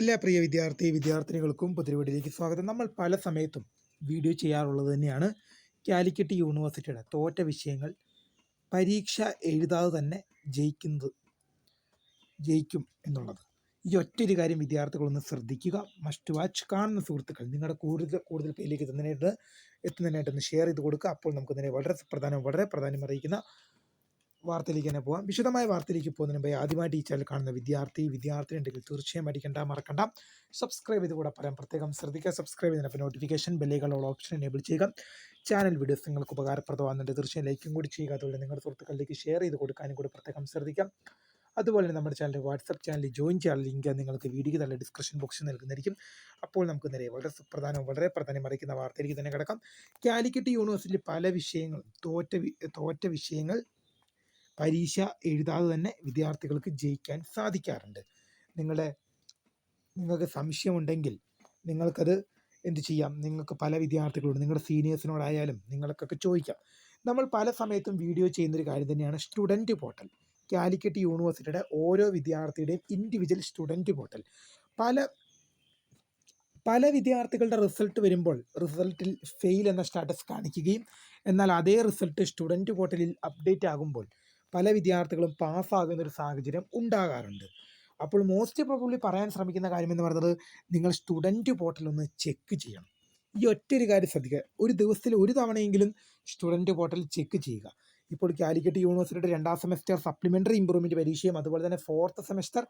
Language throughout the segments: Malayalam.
എല്ലാ പ്രിയ വിദ്യാർത്ഥി വിദ്യാർത്ഥിനികൾക്കും പുതിരിവീടിലേക്ക് സ്വാഗതം. നമ്മൾ പല സമയത്തും വീഡിയോ ചെയ്യാറുള്ളത് തന്നെയാണ് കാലിക്കറ്റ് യൂണിവേഴ്സിറ്റിയുടെ തോറ്റ വിഷയങ്ങൾ പരീക്ഷ എഴുതാതെ തന്നെ ജയിക്കുന്നത് ജയിക്കും എന്നുള്ളത്. ഈ ഒറ്റൊരു കാര്യം വിദ്യാർത്ഥികളൊന്ന് ശ്രദ്ധിക്കുക. മസ്റ്റ് വാച്ച് കാണുന്ന സുഹൃത്തുക്കൾ നിങ്ങളുടെ കൂടുതൽ കൂടുതൽ പേരിലേക്ക് എത്തുന്നതിനായിട്ട് എത്തുന്നതിനായിട്ടൊന്ന് ഷെയർ ചെയ്ത് കൊടുക്കുക. അപ്പോൾ നമുക്ക് തന്നെ വളരെ പ്രധാനം വളരെ പ്രധാനം അറിയിക്കുന്ന വാർത്തയിലേക്ക് തന്നെ പോകാം വിശദമായ വാർത്തയിലേക്ക് പോകുന്നതിന് മുമ്പേ ആദ്യമായിട്ട് ഈ ചാനൽ കാണുന്ന വിദ്യാർത്ഥി വിദ്യാർത്ഥി ഉണ്ടെങ്കിൽ തീർച്ചയായും അടിക്കേണ്ട മറക്കണ്ട. സബ്സ്ക്രൈബ് ചെയ്ത് കൂടെ പറയാം പ്രത്യേകം ശ്രദ്ധിക്കുക. സബ്സ്ക്രൈബ് ചെയ്യുന്ന നോട്ടിഫിക്കേഷൻ ബെല്ലുകളുള്ള ഓപ്ഷൻ എനേബിൾ ചെയ്യുക. ചാനൽ വീഡിയോസ് നിങ്ങൾക്ക് ഉപകാരപ്രദമാകുന്നുണ്ട്. തീർച്ചയായും ലൈക്കും കൂടി ചെയ്യുക. അതുപോലെ നിങ്ങളുടെ സുഹൃത്തുക്കളിലേക്ക് ഷെയർ ചെയ്ത് കൊടുക്കാനും കൂടി പ്രത്യേകം ശ്രദ്ധിക്കാം. അതുപോലെ നമ്മുടെ ചാനൽ വാട്സപ്പ് ചാനലിൽ ജോയിൻ ചെയ്യാൻ ലിങ്ക് നിങ്ങൾക്ക് വീഡിയോ തന്നെ ഡിസ്ക്രിപ്ഷൻ ബോക്സിൽ നൽകുന്നതായിരിക്കും. അപ്പോൾ നമുക്ക് നേരെ വളരെ സുപ്രധാനവും വളരെ പ്രധാനം അറിയിക്കുന്ന വാർത്തയിലേക്ക് തന്നെ കിടക്കാം. കാലിക്കറ്റ് യൂണിവേഴ്സിറ്റിയിൽ പല വിഷയങ്ങളും തോറ്റ തോറ്റ വിഷയങ്ങൾ പരീക്ഷ എഴുതാതെ തന്നെ വിദ്യാർത്ഥികൾക്ക് ജയിക്കാൻ സാധിക്കാറുണ്ട്. നിങ്ങളുടെ നിങ്ങൾക്ക് സംശയമുണ്ടെങ്കിൽ നിങ്ങൾക്കത് എന്ത് ചെയ്യാം? നിങ്ങൾക്ക് പല വിദ്യാർത്ഥികളോട് നിങ്ങളുടെ സീനിയേഴ്സിനോടായാലും നിങ്ങൾക്കൊക്കെ ചോദിക്കാം. നമ്മൾ പല സമയത്തും വീഡിയോ ചെയ്യുന്നൊരു കാര്യം തന്നെയാണ് സ്റ്റുഡന്റ് പോർട്ടൽ. കാലിക്കറ്റ് യൂണിവേഴ്സിറ്റിയുടെ ഓരോ വിദ്യാർത്ഥിയുടെയും ഇൻഡിവിജ്വൽ സ്റ്റുഡന്റ് പോർട്ടൽ. പല പല വിദ്യാർത്ഥികളുടെ റിസൾട്ട് വരുമ്പോൾ റിസൾട്ടിൽ ഫെയിൽ എന്ന സ്റ്റാറ്റസ് കാണിക്കുകയും എന്നാൽ അതേ റിസൾട്ട് സ്റ്റുഡന്റ് പോർട്ടലിൽ അപ്ഡേറ്റ് ആകുമ്പോൾ പല വിദ്യാർത്ഥികളും പാസ്സാകുന്ന ഒരു സാഹചര്യം ഉണ്ടാകാറുണ്ട്. അപ്പോൾ മോസ്റ്റ് പ്രോബ്ലി പറയാൻ ശ്രമിക്കുന്ന കാര്യം എന്ന് പറയുന്നത് നിങ്ങൾ സ്റ്റുഡന്റ് പോർട്ടൽ ഒന്ന് ചെക്ക് ചെയ്യണം. ഈ ഒറ്റൊരു കാര്യം ശ്രദ്ധിക്കുക ഒരു ദിവസത്തിൽ ഒരു തവണയെങ്കിലും സ്റ്റുഡന്റ് പോർട്ടൽ ചെക്ക് ചെയ്യുക. ഇപ്പോൾ കാലിക്കറ്റ് യൂണിവേഴ്സിറ്റിയുടെ രണ്ടാം സെമസ്റ്റർ സപ്ലിമെന്ററി ഇമ്പ്രൂവ്മെന്റ് പരീക്ഷയും അതുപോലെ തന്നെ fourth semester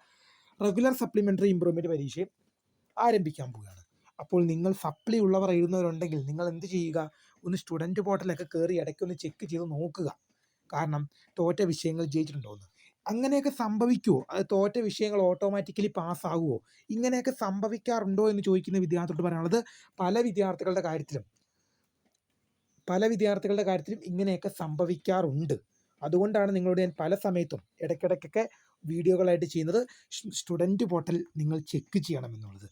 regular supplementary improvement പരീക്ഷയും ആരംഭിക്കാൻ പോവുകയാണ്. അപ്പോൾ നിങ്ങൾ സപ്ലി ഉള്ളവർ എഴുതുന്നവരുണ്ടെങ്കിൽ നിങ്ങൾ എന്ത് ചെയ്യുക? ഒന്ന് സ്റ്റുഡന്റ് പോർട്ടലൊക്കെ കയറി ഇടയ്ക്ക് ഒന്ന് ചെക്ക് ചെയ്ത് നോക്കുക. കാരണം തോറ്റ വിഷയങ്ങൾ ജയിച്ചിട്ടുണ്ടോ എന്ന് അങ്ങനെയൊക്കെ സംഭവിക്കുമോ അത് തോറ്റ വിഷയങ്ങൾ ഓട്ടോമാറ്റിക്കലി പാസ്സാകുമോ ഇങ്ങനെയൊക്കെ സംഭവിക്കാറുണ്ടോ എന്ന് ചോദിക്കുന്ന വിദ്യാർത്ഥികളോട് പറയാനുള്ളത് പല വിദ്യാർത്ഥികളുടെ കാര്യത്തിലും പല വിദ്യാർത്ഥികളുടെ കാര്യത്തിലും ഇങ്ങനെയൊക്കെ സംഭവിക്കാറുണ്ട്. അതുകൊണ്ടാണ് നിങ്ങളോട് ഞാൻ പല സമയത്തും ഇടയ്ക്കിടയ്ക്കൊക്കെ വീഡിയോകളായിട്ട് ചെയ്യുന്നത്. സ്റ്റുഡന്റ് പോർട്ടൽ നിങ്ങൾ ചെക്ക് ചെയ്യണം എന്നുള്ളത്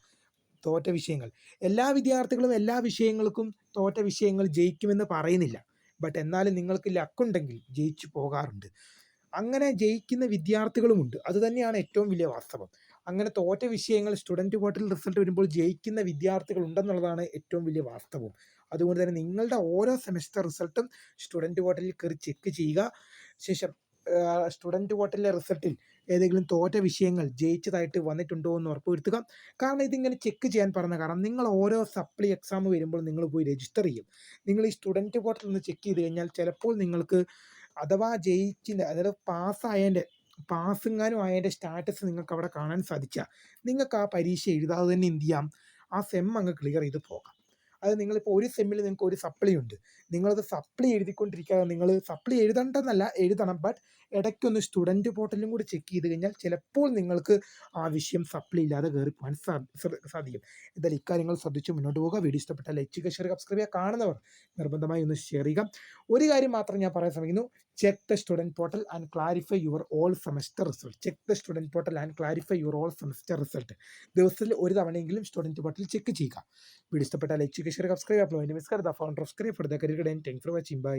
തോറ്റ വിഷയങ്ങൾ. എല്ലാ വിദ്യാർത്ഥികളും എല്ലാ വിഷയങ്ങൾക്കും തോറ്റ വിഷയങ്ങൾ ജയിക്കുമെന്ന് പറയുന്നില്ല. ബട്ട് എന്നാലും നിങ്ങൾക്ക് ലക്കുണ്ടെങ്കിൽ ജയിച്ചു പോകാറുണ്ട്. അങ്ങനെ ജയിക്കുന്ന വിദ്യാർത്ഥികളുമുണ്ട്. അത് തന്നെയാണ് ഏറ്റവും വലിയ വാസ്തവം. അങ്ങനെ തോറ്റ വിഷയങ്ങൾ സ്റ്റുഡന്റ് വോട്ടിൽ റിസൾട്ട് വരുമ്പോൾ ജയിക്കുന്ന വിദ്യാർത്ഥികൾ ഉണ്ടെന്നുള്ളതാണ് ഏറ്റവും വലിയ വാസ്തവം. അതുകൊണ്ട് തന്നെ നിങ്ങളുടെ ഓരോ സെമസ്റ്റർ റിസൾട്ടും സ്റ്റുഡന്റ് പോർട്ടലിൽ കയറി ചെക്ക് ചെയ്യുക. ശേഷം സ്റ്റുഡന്റ് പോർട്ടലിലെ റിസൾട്ടിൽ ഏതെങ്കിലും തോറ്റ വിഷയങ്ങൾ ജയിച്ചതായിട്ട് വന്നിട്ടുണ്ടോ എന്ന് ഉറപ്പുവരുത്തുക. കാരണം ഇതിങ്ങനെ ചെക്ക് ചെയ്യാൻ പറഞ്ഞ കാരണം നിങ്ങൾ ഓരോ സപ്ലി എക്സാം വരുമ്പോൾ നിങ്ങൾ പോയി രജിസ്റ്റർ ചെയ്യും. നിങ്ങൾ ഈ സ്റ്റുഡന്റ് പോർട്ടൽ ഒന്ന് ചെക്ക് ചെയ്ത് കഴിഞ്ഞാൽ ചിലപ്പോൾ നിങ്ങൾക്ക് അഥവാ ജയിച്ചില്ല അതായത് പാസ്സായതിന്റെ പാസ്സെങ്ങാനും ആയതിന്റെ സ്റ്റാറ്റസ് നിങ്ങൾക്ക് അവിടെ കാണാൻ സാധിച്ചാൽ നിങ്ങൾക്ക് ആ പരീക്ഷ എഴുതാതെ തന്നെ എന്ത് ചെയ്യാം? ആ സെം അങ്ങ് ക്ലിയർ ചെയ്ത് പോകാം. അത് നിങ്ങളിപ്പോൾ ഒരു സെമ്മിൽ നിങ്ങൾക്ക് ഒരു സപ്ലി ഉണ്ട്. നിങ്ങളത് സപ്ലി എഴുതിക്കൊണ്ടിരിക്കുക നിങ്ങൾ സപ്ലി എഴുതണ്ടെന്നല്ല എഴുതണം. ബട്ട് ഇടയ്ക്കൊന്ന് സ്റ്റുഡന്റ് പോർട്ടലും കൂടി ചെക്ക് ചെയ്ത് കഴിഞ്ഞാൽ ചിലപ്പോൾ നിങ്ങൾക്ക് ആ വിഷയം സപ്ലി ഇല്ലാതെ കയറി പോകാൻ സാധിക്കും. എന്തായാലും ഇക്കാര്യങ്ങൾ ശ്രദ്ധിച്ച് മുന്നോട്ട് പോകുക വീഡിയോ ഇഷ്ടപ്പെട്ടാൽ ലൈക്ക് ചെയ്യുക ഷെയർ സബ്സ്ക്രൈബ് ചെയ്യുക കാണുന്നവർ നിർബന്ധമായി ഒന്ന് ഷെയർ ചെയ്യുക. ഒരു കാര്യം മാത്രം ഞാൻ പറയാൻ ശ്രമിക്കുന്നു. Check the student portal and clarify your all semester result check the student portal and clarify your all semester result ദിവസത്തിൽ ഒരു തവണയെങ്കിലും സ്റ്റുഡന്റ് പോർട്ടൽ ചെക്ക് ചെയ്യുക. വീഡിയോ ഇഷ്ടപ്പെട്ടാൽ ലൈക്ക് ചെയ്യുക ഷെയർ സബ്സ്ക്രൈബ് അപ്പോൾ miss കരുതാ founder of screen for the career dine thank for watching bye